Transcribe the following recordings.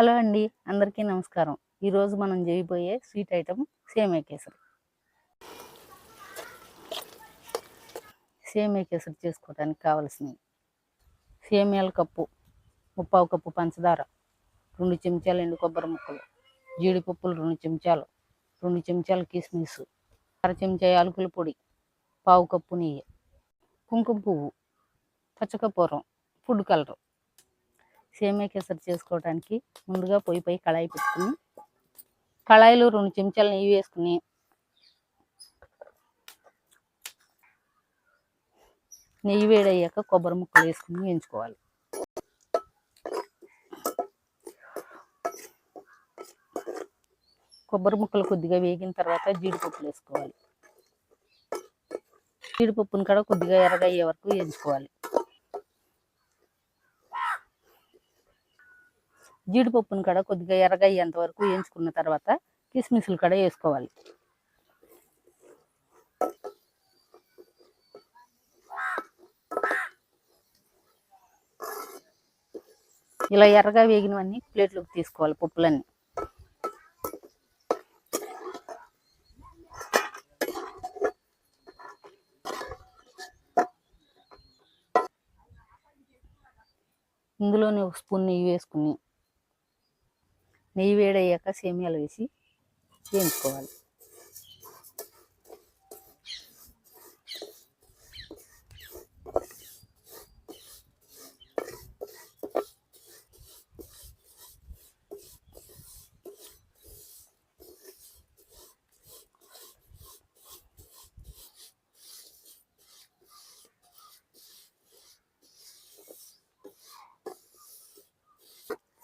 Hello అండి అందరికీ నమస్కారం. ఈరోజు మనం చేయబోయే స్వీట్ ఐటమ్ సేమియా కేసరి. సేమియా కేసరి చేసుకోవడానికి కావలసినవి. సేమియాల కప్పు ముప్పావు కప్పు పంచదార రెండు చెంచాలు ఎండు కొబ్బరి ముక్కలు జీడిపప్పులు రెండు చెంచాలు రెండు చెంచాలు కిస్మిస్ అర చెంచా యాలకుల పొడి పావు కప్పు నెయ్యి కుంకుమ పువ్వు పచ్చకపూరం ఫుడ్ కలరు. సేమియా కేసరి చేసుకోవడానికి ముందుగా పొయ్యి పై కళాయి పెట్టుకుని కళాయిలో రెండు చెంచాలు నెయ్యి వేసుకుని నెయ్యి వేడయ్యాక కొబ్బరి ముక్కలు వేసుకుని వేయించుకోవాలి. కొబ్బరి ముక్కలు కొద్దిగా వేగిన తర్వాత జీడిపప్పులు వేసుకోవాలి. జీడిపప్పును కూడా కొద్దిగా ఎర్రగయ్యే వరకు వేయించుకోవాలి. జీడిపప్పును కూడా కొద్దిగా ఎర్రగయ్యేంత వరకు వేయించుకున్న తర్వాత కిస్మిస్లు కూడా వేసుకోవాలి. ఇలా ఎర్రగా వేగినవన్నీ ప్లేట్లోకి తీసుకోవాలి పప్పులన్నీ. ఇందులోనే ఒక స్పూన్ నెయ్యి వేసుకుని నెయ్యి వేడయ్యాక సేమియాలు వేసి వేయించుకోవాలి.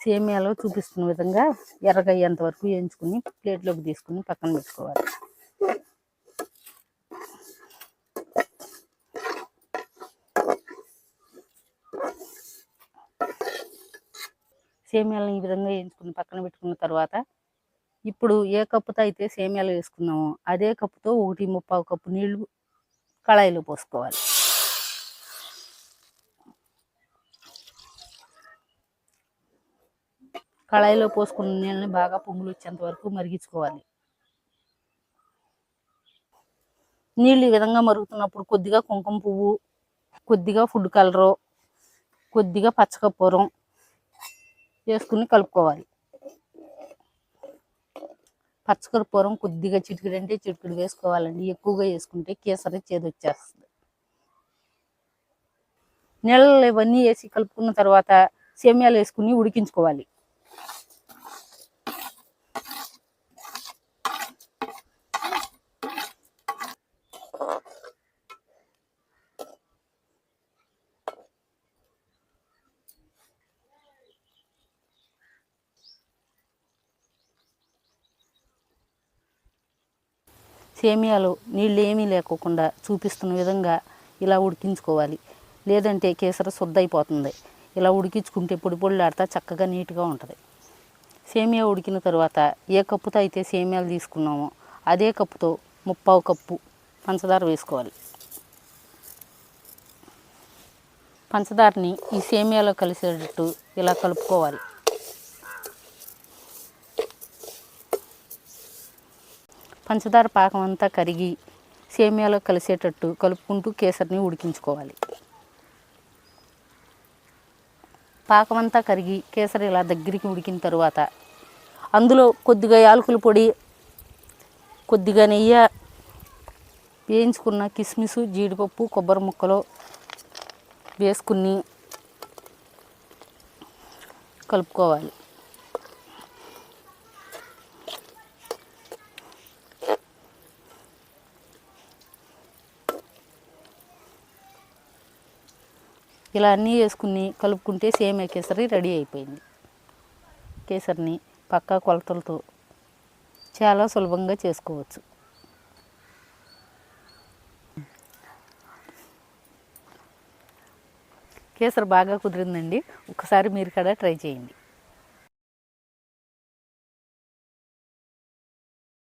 సేమియాలో చూపిస్తున్న విధంగా ఎర్రగయ్యేంత వరకు వేయించుకుని ప్లేట్లోకి తీసుకుని పక్కన పెట్టుకోవాలి. సేమియాలను ఈ విధంగా వేయించుకుని పక్కన పెట్టుకున్న తర్వాత ఇప్పుడు ఏ కప్పుతో అయితే సేమియాలు వేసుకున్నామో అదే కప్పుతో ఒకటి ముప్పావు కప్పు నీళ్ళు కళాయిలో పోసుకోవాలి. కళాయిలో పోసుకున్న నీళ్ళని బాగా పొంగులు వచ్చేంత వరకు మరిగించుకోవాలి. నీళ్ళు ఈ విధంగా మరుగుతున్నప్పుడు కొద్దిగా కుంకుమ పువ్వు కొద్దిగా ఫుడ్ కలరు కొద్దిగా పచ్చకపూరం వేసుకుని కలుపుకోవాలి. పచ్చకర్పూరం కొద్దిగా చిటికెడు అంటే చిటికెడు వేసుకోవాలండి. ఎక్కువగా వేసుకుంటే కేసరి చేదు వచ్చేస్తుంది. నీళ్ళలో ఇవన్నీ వేసి కలుపుకున్న తర్వాత సేమ్యాలు వేసుకుని ఉడికించుకోవాలి. సేమియాలు నీళ్ళు ఏమీ లేకోకుండా చూపిస్తున్న విధంగా ఇలా ఉడికించుకోవాలి. లేదంటే కేసర శుద్ధ అయిపోతుంది ఇలా ఉడికించుకుంటే పొడి పొడిలాడుతా చక్కగా నీట్గా ఉంటుంది. సేమియా ఉడికిన తర్వాత ఏ కప్పుతో అయితే సేమియాలు తీసుకున్నామో అదే కప్పుతో ముప్పావు కప్పు పంచదార వేసుకోవాలి. పంచదారని ఈ సేమియాలో కలిసేటట్టు ఇలా కలుపుకోవాలి. పంచదార పాకం అంతా కరిగి సేమియాలో కలిసేటట్టు కలుపుకుంటూ కేసరిని ఉడికించుకోవాలి. పాకం అంతా కరిగి కేసరి ఇలా దగ్గరికి ఉడికిన తరువాత అందులో కొద్దిగా యాలకుల పొడి కొద్దిగా నెయ్యి వేయించుకున్న కిస్మిస్ జీడిపప్పు కొబ్బరి ముక్కలు వేసుకుని కలుపుకోవాలి. ఇలా అన్నీ వేసుకుని కలుపుకుంటే సేమియా కేసరి రెడీ అయిపోయింది. కేసరిని పక్కా కొలతలతో చాలా సులభంగా చేసుకోవచ్చు. కేసరి బాగా కుదిరిందండి. ఒకసారి మీరు కూడా ట్రై చేయండి.